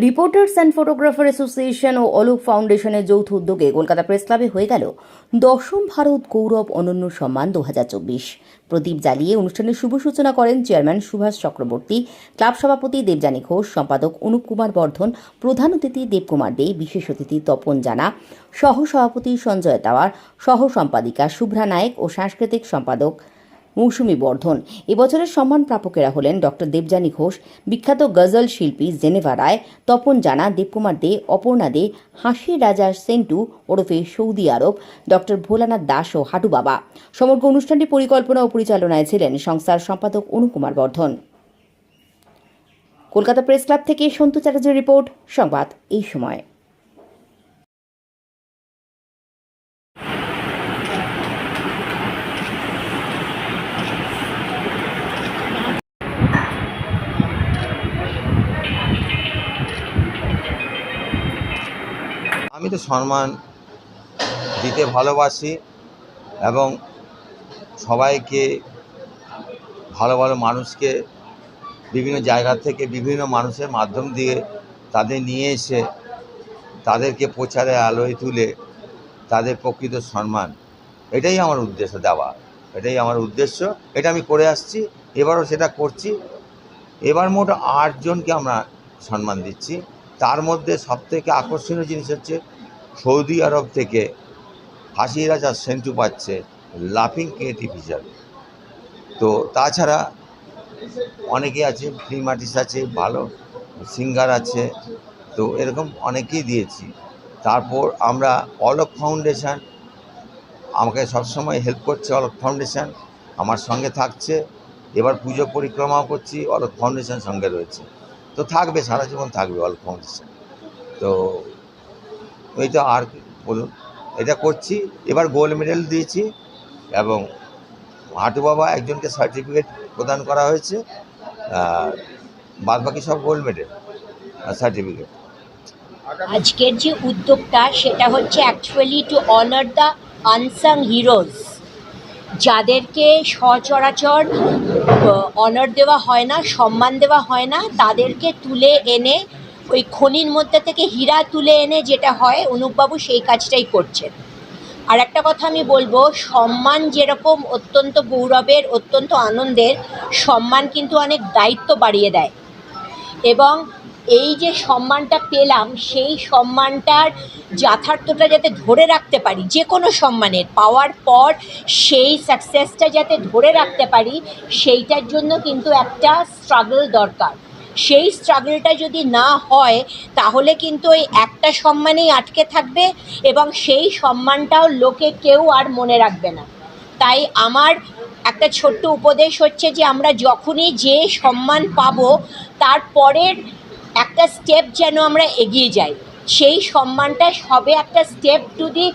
Reporters and photographer association ও অলোক ফাউন্ডেশনের যৌথ উদ্যোগে কলকাতা প্রেস ক্লাবে হয়ে গেল দশম ভারত গৌরব অনন্য সম্মান দু প্রদীপ জ্বালিয়ে অনুষ্ঠানের শুভ সূচনা করেন চেয়ারম্যান সুভাষ চক্রবর্তী, ক্লাব সভাপতি দেবযানী ঘোষ, সম্পাদক অনুপ কুমার বর্ধন, প্রধান অতিথি দেবকুমার দে, বিশেষ অতিথি তপন জানা সহ সভাপতি সঞ্জয় তাওয়ার সহ সম্পাদিকা শুভ্রা নায়েক ও সাংস্কৃতিক সম্পাদক মৌসুমী বর্ধন। এবছরের সম্মান প্রাপকেরা হলেন ডক্টর দেবযানী ঘোষ, বিখ্যাত গজল শিল্পী জেনেভা রায়, তপন জানা, দেবকুমার দে, অপর্ণা দে হাসির রাজা সেন্টু ওরফে Saudi Arab, doctor Bholanath Das ও হাটু বাবা। সমগ্র অনুষ্ঠানটি পরিকল্পনা ও পরিচালনায় ছিলেন সংস্থার সম্পাদক অনুকুমার বর্ধন। কলকাতা প্রেস ক্লাব থেকে সন্তু চ্যাটার্জির রিপোর্ট, সংবাদ এই সময়। আমি তো সম্মান দিতে ভালোবাসি এবং সবাইকে, ভালো ভালো মানুষকে, বিভিন্ন জায়গা থেকে বিভিন্ন মানুষের মাধ্যম দিয়ে তাদের নিয়ে এসে তাদেরকে প্রচারে আলোয় তুলে তাদের প্রকৃত সম্মান। এটাই আমার উদ্দেশ্য দেওয়া। এটাই আমার উদ্দেশ্য। এটা আমি করে আসছি, এবারও সেটা করছি। এবার মোট আটজনকে আমরা সম্মান দিচ্ছি। তার মধ্যে সবথেকে আকর্ষণীয় জিনিস হচ্ছে সৌদি আরব থেকে হাসি রাজা সেন্টু পাচ্ছে লাফিং ক্রিয়েটিভ হিসাবে। তো তাছাড়া অনেকে আছে, ফিল্ম আর্টিস্ট আছে, ভালো সিঙ্গার আছে, তো এরকম অনেকেই দিয়েছি। তারপর আমরা অলোক ফাউন্ডেশন, আমাকে সবসময় হেল্প করছে অলোক ফাউন্ডেশন, আমার সঙ্গে থাকছে। এবার পুজো পরিক্রমাও করছি, অলোক ফাউন্ডেশন সঙ্গে রয়েছে। তো থাকবে, সারা জীবন থাকবে অলোক ফাউন্ডেশন তো ওই তো আর বলুন, এটা করছি। এবার গোল্ড মেডেল দিয়েছি এবং হাটু বাবা একজনকে সার্টিফিকেট প্রদান করা হয়েছে। বাদ বাকি সব গোল্ড মেডেল সার্টিফিকেট আজকের যে উদ্যোগটা সেটা হচ্ছে actually to honour the unsung heroes যাদেরকে সচরাচর অনার দেওয়া হয় না, সম্মান দেওয়া হয় না, তাদেরকে তুলে এনে, ওই খনির মধ্যে থেকে হীরা তুলে এনে যেটা হয়, অনুপবাবু সেই কাজটাই করছেন। আর একটা কথা আমি বলব, সম্মান যেরকম অত্যন্ত গৌরবের, অত্যন্ত আনন্দের, সম্মান কিন্তু অনেক দায়িত্ব বাড়িয়ে দেয়। এবং এই যে সম্মানটা পেলাম, সেই সম্মানটার যথার্থটা যাতে ধরে রাখতে পারি, যে কোনো সম্মানের পাওয়ার পর সেই সাকসেসটা যাতে ধরে রাখতে পারি, সেইটার জন্য কিন্তু একটা স্ট্রাগল দরকার। সেই স্ট্রাগলটা যদি না হয়, তাহলে কিন্তু ওই একটা সম্মানেই আটকে থাকবে এবং সেই সম্মানটাও লোকে কেউ আর মনে রাখবে না। তাই আমার একটা ছোট্ট উপদেশ হচ্ছে যে, আমরা যখনই যে সম্মান পাবো তারপরের একটা স্টেপ যেন আমরা এগিয়ে যাই। সেই সম্মানটা হবে একটা step to the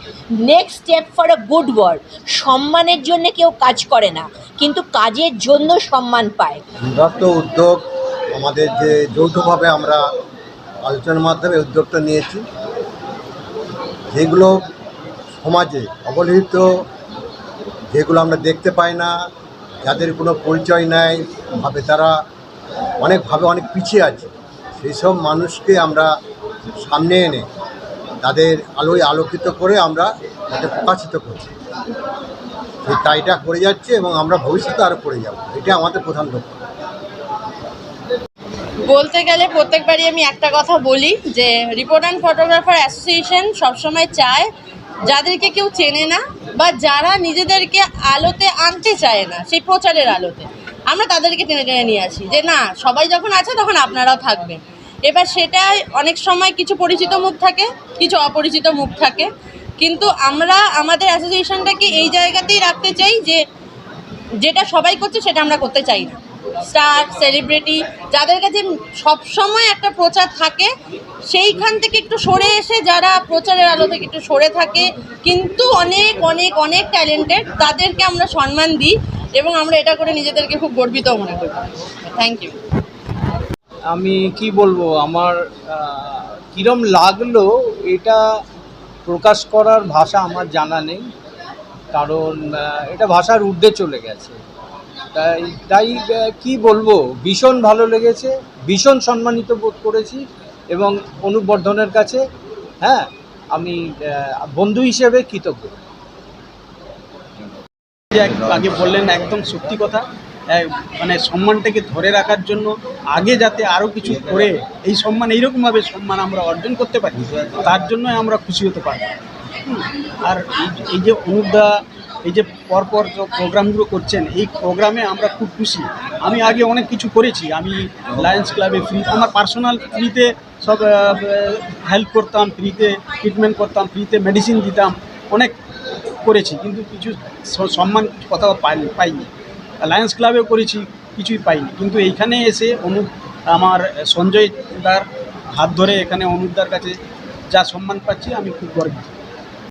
next step for a good word সম্মানের জন্য কেউ কাজ করে না, কিন্তু কাজের জন্য সম্মান পায়। দত্ত উদ্যোগ আমাদের যে যৌথভাবে আমরা আলোচনার মাধ্যমে উদ্যোগটা নিয়েছি, যেগুলো সমাজে অবহেলিত, যেগুলো আমরা দেখতে পাই না, যাদের কোনো পরিচয় নাই, ভাবে তারা অনেকভাবে অনেক পিছিয়ে আছে। সেই সব মানুষকে আমরা সামনে এনে তাদের আলোয় আলোকিত করে আমরা তাকে প্রকাশিত করছি। এই তাইটা করে যাচ্ছে এবং আমরা ভবিষ্যতে আরও করে যাব। এটা আমাদের প্রধান লক্ষ্য। বলতে গেলে প্রত্যেকবারই আমি একটা কথা বলি যে রিপোর্ট অ্যান্ড ফটোগ্রাফার অ্যাসোসিয়েশন সবসময় চায় যাদেরকে কেউ চেনে না বা যারা নিজেদেরকে আলোতে আনতে চায় না, সেই প্রচারের আলোতে। আমরা তাদেরকে টেনে টেনে নিয়ে আসি যে না, সবাই যখন আছে তখন আপনারাও থাকবেন। এবার সেটাই অনেক সময় কিছু পরিচিত মুখ থাকে, কিছু অপরিচিত মুখ থাকে। কিন্তু আমরা, আমাদের অ্যাসোসিয়েশনটাকে এই জায়গাতেই রাখতে চাই যে, যেটা সবাই করছে সেটা আমরা করতে চাই না। স্টার সেলিব্রিটি যাদের কাছে সবসময় একটা প্রচার থাকে, সেইখান থেকে একটু সরে এসে যারা প্রচারের আলো থেকে একটু সরে থাকে, কিন্তু অনেক অনেক অনেক ট্যালেন্টেড তাদেরকে আমরা সম্মান দিই এবং আমরা এটা করে নিজেদেরকে খুব গর্বিত মনে করি। থ্যাংক ইউ আমি কি বলব, আমার কিরম লাগল এটা প্রকাশ করার ভাষা আমার জানা নেই। কারণ এটা ভাষার ঊর্ধ্বে চলে গেছে। তাই তাই কি বলব, ভীষণ ভালো লেগেছে, ভীষণ সম্মানিত বোধ করেছি এবং অনুবর্ধনের কাছে হ্যাঁ আমি বন্ধু হিসেবে কৃতজ্ঞ। আগে বললেন একদম সত্যি কথা। মানে সম্মানটাকে ধরে রাখার জন্য আগে যাতে আরও কিছু করে এই সম্মান, এইরকমভাবে সম্মান আমরা অর্জন করতে পারি, তার জন্য আমরা খুশি হতে পারি। আর এই- যে অনুদা এই যে পরপর যে প্রোগ্রামগুলো করছেন, এই প্রোগ্রামে আমরা খুব খুশি। আমি আগে অনেক কিছু করেছি। আমি লায়ন্স ক্লাবে ফ্রি আমার পার্সোনাল ফ্রিতে সব হেল্প করতাম ফ্রিতে ট্রিটমেন্ট করতাম ফ্রিতে মেডিসিন দিতাম, অনেক করেছি, কিন্তু কিছু সম্মান পাইনি পাইনি। লায়ন্স ক্লাবেও করেছি, কিছুই পাইনি। কিন্তু এইখানে এসে অনু আমার সঞ্জয় দার হাত ধরে এখানে অনুপদার কাছে যা সম্মান পাচ্ছি, আমি খুব গর্বিত।